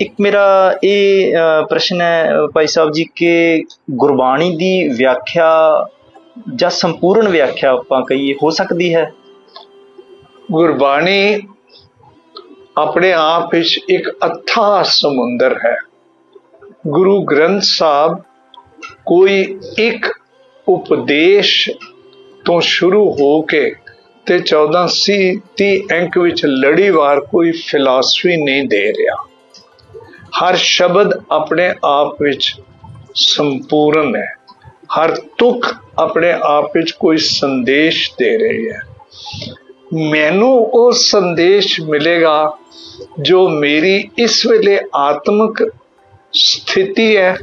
ਇੱਕ ਮੇਰਾ ਇਹ ਪ੍ਰਸ਼ਨ ਹੈ ਭਾਈ ਸਾਹਿਬ ਜੀ, ਕਿ ਗੁਰਬਾਣੀ ਦੀ ਵਿਆਖਿਆ ਜਾਂ ਸੰਪੂਰਨ ਵਿਆਖਿਆ ਆਪਾਂ ਕਹੀਏ, ਹੋ ਸਕਦੀ ਹੈ? ਗੁਰਬਾਣੀ ਆਪਣੇ ਆਪ ਵਿੱਚ ਇੱਕ ਅਥਾਹ ਸਮੁੰਦਰ ਹੈ। ਗੁਰੂ ਗ੍ਰੰਥ ਸਾਹਿਬ ਕੋਈ ਇੱਕ ਉਪਦੇਸ਼ ਤੋਂ ਸ਼ੁਰੂ ਹੋ ਕੇ ਤੇ 14 ਸੀ 30 ਅੰਕ ਵਿੱਚ ਲੜੀਵਾਰ ਕੋਈ ਫਿਲਾਸਫੀ ਨਹੀਂ ਦੇ ਰਿਹਾ। ਹਰ ਸ਼ਬਦ ਆਪਣੇ ਆਪ ਵਿੱਚ ਸੰਪੂਰਨ ਹੈ। ਹਰ ਤੁਕ ਆਪਣੇ ਆਪ ਵਿੱਚ ਕੋਈ ਸੰਦੇਸ਼ ਦੇ ਰਹੀ ਹੈ। ਮੈਨੂੰ ਉਹ ਸੰਦੇਸ਼ ਮਿਲੇਗਾ ਜੋ ਮੇਰੀ ਇਸ ਵੇਲੇ ਆਤਮਿਕ ਸਥਿਤੀ ਹੈ,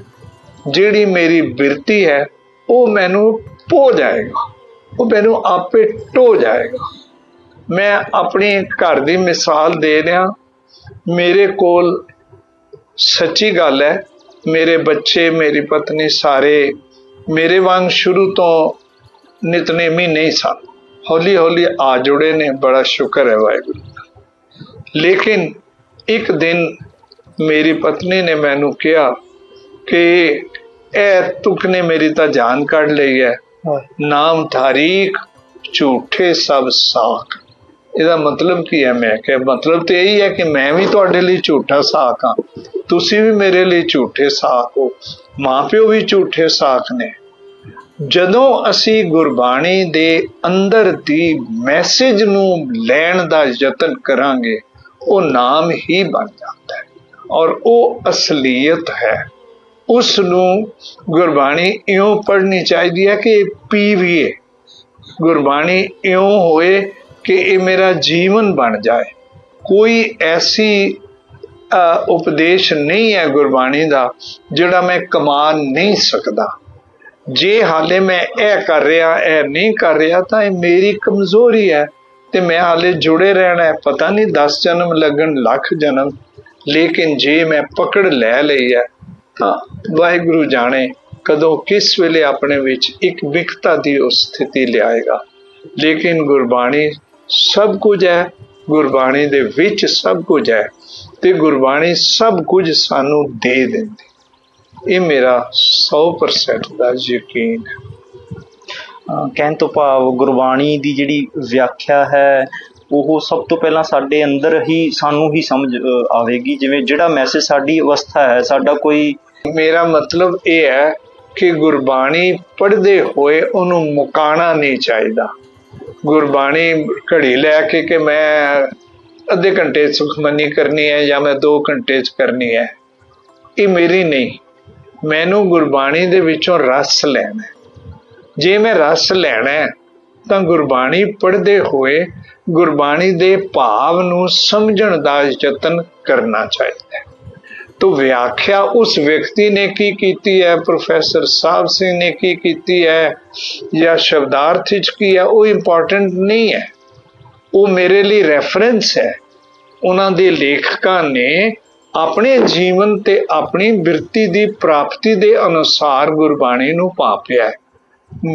ਜਿਹੜੀ ਮੇਰੀ ਬਿਰਤੀ ਹੈ, ਉਹ ਮੈਨੂੰ ਪੋ ਜਾਏਗਾ। ਉਹ ਮੈਨੂੰ ਆਪੇ ਟੋ ਜਾਏਗਾ। ਮੈਂ ਆਪਣੀ ਘਰ ਦੀ ਮਿਸਾਲ ਦੇ ਰਿਹਾ। ਮੇਰੇ ਕੋਲ ਸੱਚੀ ਗੱਲ ਹੈ ਮੇਰੇ ਬੱਚੇ ਮੇਰੀ ਪਤਨੀ ਸਾਰੇ ਮੇਰੇ ਵਾਂਗ ਸ਼ੁਰੂ ਤੋਂ ਨਿਤਨੇਮੀ ਨਹੀਂ ਸਨ। ਹੌਲੀ ਹੌਲੀ ਆ ਜੁੜੇ ਨੇ ਬੜਾ ਸ਼ੁਕਰ ਹੈ ਵਾਹਿਗੁਰੂ। ਲੇਕਿਨ ਇੱਕ ਦਿਨ ਮੇਰੀ ਪਤਨੀ ਨੇ ਮੈਨੂੰ ਕਿਹਾ ਕਿ ਇਹ ਤੁਕ ਨੇ ਮੇਰੀ ਤਾਂ ਜਾਨ ਕੱਢ ਲਈ ਹੈ। ਨਾਮ ਤਾਰੀਖ ਝੂਠੇ ਸਭ ਸਾਖ। ਇਹਦਾ ਮਤਲਬ ਕੀ ਹੈ? ਮੈਂ ਕਿਹਾ ਮਤਲਬ ਤੇ ਇਹੀ ਹੈ ਕਿ ਮੈਂ ਵੀ ਤੁਹਾਡੇ ਲਈ ਝੂਠਾ ਸਾਖ ਹਾਂ। ਤੁਸੀਂ ਵੀ ਮੇਰੇ ਲਈ ਝੂਠੇ ਸਾਖ ਹੋ, ਮਾਪਿਓ ਵੀ ਝੂਠੇ ਸਾਖ ਨੇ। ਜਦੋਂ ਅਸੀਂ ਗੁਰਬਾਣੀ ਦੇ ਅੰਦਰ ਦੀ ਮੈਸੇਜ ਨੂੰ ਲੈਣ ਦਾ ਯਤਨ ਕਰਾਂਗੇ, ਉਹ ਨਾਮ ਹੀ ਬਣ ਜਾਂਦਾ ਹੈ ਔਰ ਉਹ ਅਸਲੀਅਤ ਹੈ। ਉਸ ਨੂੰ ਗੁਰਬਾਣੀ ਇਉਂ ਪੜ੍ਹਨੀ ਚਾਹੀਦੀ ਹੈ ਕਿ ਪੀਵੀਏ। ਗੁਰਬਾਣੀ ਇਉਂ ਹੋਏ ਕਿ ਇਹ ਮੇਰਾ ਜੀਵਨ ਬਣ ਜਾਏ। ਕੋਈ ਐਸੀ ਉਪਦੇਸ਼ ਨਹੀਂ ਹੈ ਗੁਰਬਾਣੀ ਦਾ, ਜਿਹੜਾ ਮੈਂ ਕਮਾ ਨਹੀਂ ਸਕਦਾ। ਜੇ ਹਾਲੇ ਮੈਂ ਇਹ ਕਰ ਰਿਹਾ, ਇਹ ਨਹੀਂ ਕਰ ਰਿਹਾ, ਤਾਂ ਇਹ ਮੇਰੀ ਕਮਜ਼ੋਰੀ ਹੈ ਤੇ ਮੈਂ ਹਾਲੇ ਜੁੜੇ ਰਹਿਣਾ ਹੈ। ਪਤਾ ਨਹੀਂ 10 ਜਨਮ ਲੱਗਣ, ਲੱਖ ਜਨਮ, ਲੇਕਿਨ ਜੇ ਮੈਂ ਪਕੜ ਲੈ ਲਈ ਹੈ, ਤਾਂ ਵਾਹਿਗੁਰੂ ਜਾਣੇ ਕਦੋਂ ਕਿਸ ਵੇਲੇ ਆਪਣੇ ਵਿੱਚ ਇੱਕ ਵਿਖਤਾ ਦੀ ਉਸ ਸਥਿਤੀ ਲਿਆਏਗਾ। ਲੇਕਿਨ ਗੁਰਬਾਣੀ ਸਭ ਕੁਝ ਹੈ, ਗੁਰਬਾਣੀ ਦੇ ਵਿੱਚ ਸਭ ਕੁਝ ਹੈ। ਤੇ ਗੁਰਬਾਣੀ ਸਭ ਕੁਝ ਸਾਨੂੰ ਦੇ ਦਿੰਦੀ। ਇਹ ਮੇਰਾ 100% ਦਾ ਯਕੀਨ ਹੈ। ਕਹਿਣ ਤੋਂ ਭਾਵ ਗੁਰਬਾਣੀ ਦੀ ਜਿਹੜੀ ਵਿਆਖਿਆ ਹੈ ਉਹ ਸਭ ਤੋਂ ਪਹਿਲਾਂ ਸਾਡੇ ਅੰਦਰ ਹੀ ਸਾਨੂੰ ਹੀ ਸਮਝ ਆਵੇਗੀ। ਜਿਵੇਂ ਜਿਹੜਾ ਮੈਸੇਜ ਸਾਡੀ ਅਵਸਥਾ ਹੈ ਸਾਡਾ ਕੋਈ ਮੇਰਾ ਮਤਲਬ ਇਹ ਹੈ ਕਿ ਗੁਰਬਾਣੀ ਪੜ੍ਹਦੇ ਹੋਏ ਉਹਨੂੰ ਮੁਕਾਣਾ ਨਹੀਂ ਚਾਹੀਦਾ। ਗੁਰਬਾਣੀ ਘੜੀ ਲੈ ਕੇ ਕਿ ਮੈਂ ਅੱਧੇ ਘੰਟੇ 'ਚ ਸੁਖਮਨੀ ਕਰਨੀ ਹੈ ਜਾਂ ਮੈਂ 2 ਘੰਟੇ 'ਚ ਕਰਨੀ ਹੈ। ਇਹ ਮੇਰੀ ਨਹੀਂ, ਮੈਨੂੰ ਗੁਰਬਾਣੀ ਦੇ ਵਿੱਚੋਂ ਰਸ ਲੈਣਾ ਜੇ ਮੈਂ ਰਸ ਲੈਣਾ ਤਾਂ ਗੁਰਬਾਣੀ ਪੜ੍ਹਦੇ ਹੋਏ ਗੁਰਬਾਣੀ ਦੇ ਭਾਵ ਨੂੰ ਸਮਝਣ ਦਾ ਯਤਨ ਕਰਨਾ ਚਾਹੀਦਾ ਹੈ। ਤੋ ਵਿਆਖਿਆ ਉਸ ਵਿਅਕਤੀ ਨੇ ਕੀ ਕੀਤੀ ਹੈ? ਪ੍ਰੋਫੈਸਰ ਸਾਹਿਬ ਸਿੰਘ ਨੇ ਕੀ ਕੀਤੀ ਹੈ? ਜਾਂ ਸ਼ਬਦਾਰਥ ਵਿੱਚ ਕੀ ਹੈ? ਉਹ ਇੰਪੋਰਟੈਂਟ ਨਹੀਂ ਹੈ। ਉਹ ਮੇਰੇ ਲਈ ਰੈਫਰੈਂਸ ਹੈ। ਉਹਨਾਂ ਦੇ ਲੇਖਕਾਂ ਨੇ ਆਪਣੇ ਜੀਵਨ ਤੇ ਆਪਣੀ ਬਿਰਤੀ ਦੀ ਪ੍ਰਾਪਤੀ ਦੇ ਅਨੁਸਾਰ ਗੁਰਬਾਣੀ ਨੂੰ ਪਾਪਿਆ ਹੈ।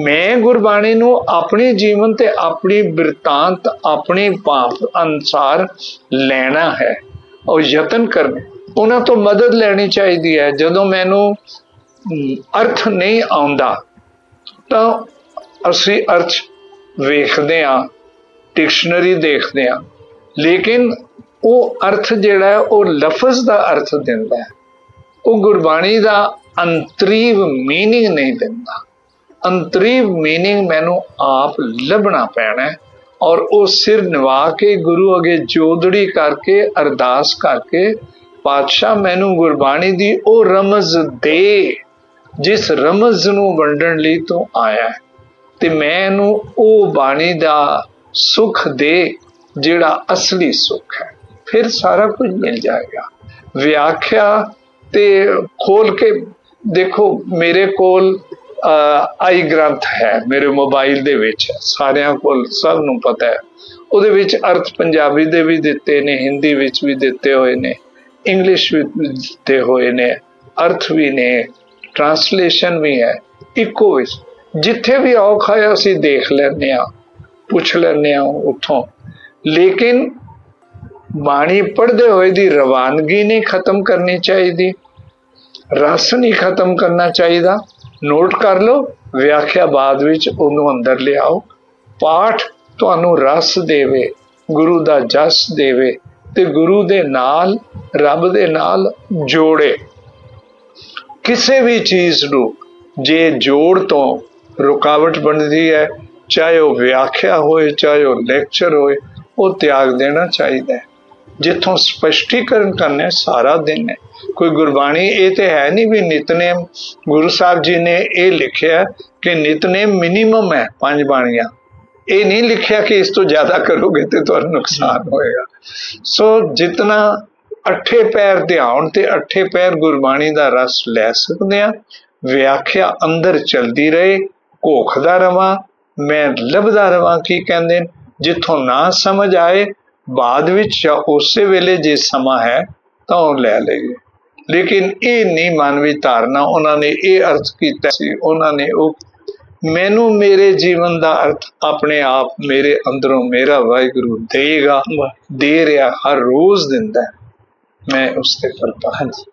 ਮੈਂ ਗੁਰਬਾਣੀ ਨੂੰ ਆਪਣੇ ਜੀਵਨ ਤੇ ਆਪਣੀ ਬਿਰਤਾਂਤ, ਆਪਣੇ ਭਾਵ ਅਨੁਸਾਰ ਲੈਣਾ ਹੈ ਔਰ ਯਤਨ ਕਰਨਾ ਉਹਨਾਂ ਤੋਂ ਮਦਦ ਲੈਣੀ ਚਾਹੀਦੀ ਹੈ। ਜਦੋਂ ਮੈਨੂੰ ਅਰਥ ਨਹੀਂ ਆਉਂਦਾ, ਤਾਂ ਅਸੀਂ ਅਰਥ ਵੇਖਦੇ ਹਾਂ। ਡਿਕਸ਼ਨਰੀ ਦੇਖਦੇ ਹਾਂ। ਲੇਕਿਨ ਉਹ ਅਰਥ ਜਿਹੜਾ ਹੈ, ਉਹ ਲਫ਼ਜ਼ ਦਾ ਅਰਥ ਦਿੰਦਾ ਹੈ। ਉਹ ਗੁਰਬਾਣੀ ਦਾ ਅੰਤਰੀਵ ਮੀਨਿੰਗ ਨਹੀਂ ਦਿੰਦਾ। ਅੰਤਰੀਵ ਮੀਨਿੰਗ ਮੈਨੂੰ ਆਪ ਲੱਭਣਾ ਪੈਣਾ ਔਰ ਉਹ ਸਿਰ ਨਿਵਾ ਕੇ ਗੁਰੂ ਅਗੇ ਜੋਦੜੀ ਕਰਕੇ, ਅਰਦਾਸ ਕਰਕੇ ਪਾਤਸ਼ਾਹ ਮੈਨੂੰ ਗੁਰਬਾਣੀ ਦੀ ਉਹ ਰਮਜ਼ ਦੇ, ਜਿਸ ਰਮਜ਼ ਨੂੰ ਵੰਡਣ ਲਈ ਤੂੰ ਆਇਆ ਹੈ। ਤੇ ਮੈਨੂੰ ਉਹ ਬਾਣੀ ਦਾ ਸੁਖ ਦੇ ਜਿਹੜਾ ਅਸਲੀ ਸੁਖ ਹੈ। ਫਿਰ ਸਾਰਾ ਕੁਝ ਮਿਲ ਜਾਏਗਾ। ਵਿਆਖਿਆ ਤੇ ਖੋਲ ਕੇ ਦੇਖੋ, ਮੇਰੇ ਕੋਲ ਆਈ ਗ੍ਰੰਥ ਹੈ, ਮੇਰੇ ਮੋਬਾਈਲ ਦੇ ਵਿੱਚ। ਸਾਰਿਆਂ ਕੋਲ ਸਭ ਨੂੰ ਪਤਾ ਹੈ। ਉਹਦੇ ਵਿੱਚ ਅਰਥ ਪੰਜਾਬੀ ਦੇ ਵੀ ਦਿੱਤੇ ਨੇ, ਹਿੰਦੀ ਵਿੱਚ ਵੀ ਦਿੱਤੇ ਹੋਏ ਨੇ, ਇੰਗਲਿਸ਼ ਵਿੱਚ ਦਿੱਤੇ ਹੋਏ ਨੇ, ਅਰਥ ਵੀ ਨੇ ਟ੍ਰਾਂਸਲੇਸ਼ਨ ਵੀ ਹੈ, ਇੱਕੋ ਵਿੱਚ। ਜਿੱਥੇ ਵੀ ਔਖਾ ਹੈ, ਅਸੀਂ ਦੇਖ ਲੈਂਦੇ ਆ ਪੁੱਛ ਲੈਂਦੇ ਆ ਉੱਥੋਂ। ਲੇਕਿਨ ਬਾਣੀ ਪੜ੍ਹਦੇ ਹੋਏ ਦੀ ਰਵਾਨਗੀ ਨਹੀਂ ਖਤਮ ਕਰਨੀ ਚਾਹੀਦੀ। ਰਸ ਨਹੀਂ ਖਤਮ ਕਰਨਾ ਚਾਹੀਦਾ। ਨੋਟ ਕਰ ਲਓ, ਵਿਆਖਿਆ ਬਾਅਦ ਵਿੱਚ ਉਹਨੂੰ ਅੰਦਰ ਲਿਆਓ। ਪਾਠ ਤੁਹਾਨੂੰ ਰਸ ਦੇਵੇ, ਗੁਰੂ ਦਾ ਜਸ ਦੇਵੇ ਤੇ ਗੁਰੂ ਦੇ ਨਾਲ, ਰੱਬ ਦੇ ਨਾਲ ਜੋੜੇ। ਕਿਸੇ ਵੀ ਚੀਜ਼ ਨੂੰ ਜੇ ਜੋੜ ਤੋਂ ਰੁਕਾਵਟ ਬਣਦੀ ਹੈ ਚਾਹੇ ਉਹ ਵਿਆਖਿਆ ਹੋਏ, ਚਾਹੇ ਉਹ ਲੈਕਚਰ ਹੋਏ, ਉਹ ਤਿਆਗ ਦੇਣਾ ਚਾਹੀਦਾ ਹੈ। ਜਿੱਥੋਂ ਸਪਸ਼ਟੀਕਰਨ ਕਰਨੇ ਸਾਰਾ ਦਿਨ ਹੈ ਕੋਈ ਗੁਰਬਾਣੀ, ਇਹ ਤੇ ਹੈ ਨਹੀਂ ਵੀ ਨਿਤਨੇਮ, ਗੁਰੂ ਸਾਹਿਬ ਜੀ ਨੇ ਇਹ ਲਿਖਿਆ ਕਿ ਨਿਤਨੇਮ ਮਿਨੀਮਮ ਹੈ, ਪੰਜ ਬਾਣੀਆਂ। ਇਹ ਨਹੀਂ ਲਿਖਿਆ ਕਿ ਇਸ ਤੋਂ ਜ਼ਿਆਦਾ ਕਰੋਗੇ ਤੇ ਤੁਹਾਨੂੰ ਨੁਕਸਾਨ ਹੋਏਗਾ। ਸੋ ਜਿਤਨਾ ਅੱਠੇ ਪੈਰ ਧਿਆਨ ਤੇ ਅੱਠੇ ਪੈਰ ਗੁਰਬਾਣੀ ਦਾ ਰਸ ਲੈ ਸਕਦੇ ਆ ਵਿਆਖਿਆ ਅੰਦਰ ਚਲਦੀ ਰਹੇ ਘੋਖਦਾ ਰਵਾਂ ਮੈਂ ਲੱਭਦਾ ਰਵਾਂ ਕੀ ਕਹਿੰਦੇ ਜਿੱਥੋਂ ਨਾ ਸਮਝ ਆਏ ਬਾਅਦ ਵਿੱਚ ਜਾਂ ਉਸੇ ਵੇਲੇ ਜੇ ਸਮਾਂ ਹੈ ਤਾਂ ਉਹ ਲੈ ਲਈਏ। ਲੇਕਿਨ ਇਹ ਨਹੀਂ ਮਾਨਵੀ ਧਾਰਨਾ ਉਹਨਾਂ ਨੇ ਇਹ ਅਰਥ ਕੀਤਾ ਸੀ ਉਹਨਾਂ ਨੇ ਉਹ ਮੈਨੂੰ ਮੇਰੇ ਜੀਵਨ ਦਾ ਅਰਥ ਆਪਣੇ ਆਪ ਮੇਰੇ ਅੰਦਰੋਂ ਮੇਰਾ ਵਾਹਿਗੁਰੂ ਦੇਗਾ ਦੇ ਰਿਹਾ ਹਰ ਰੋਜ਼ ਦਿੰਦਾ। ਮੈਂ ਉਸ ਤੇ ਕਰਤਾ ਹਾਂ। ਹਾਂਜੀ।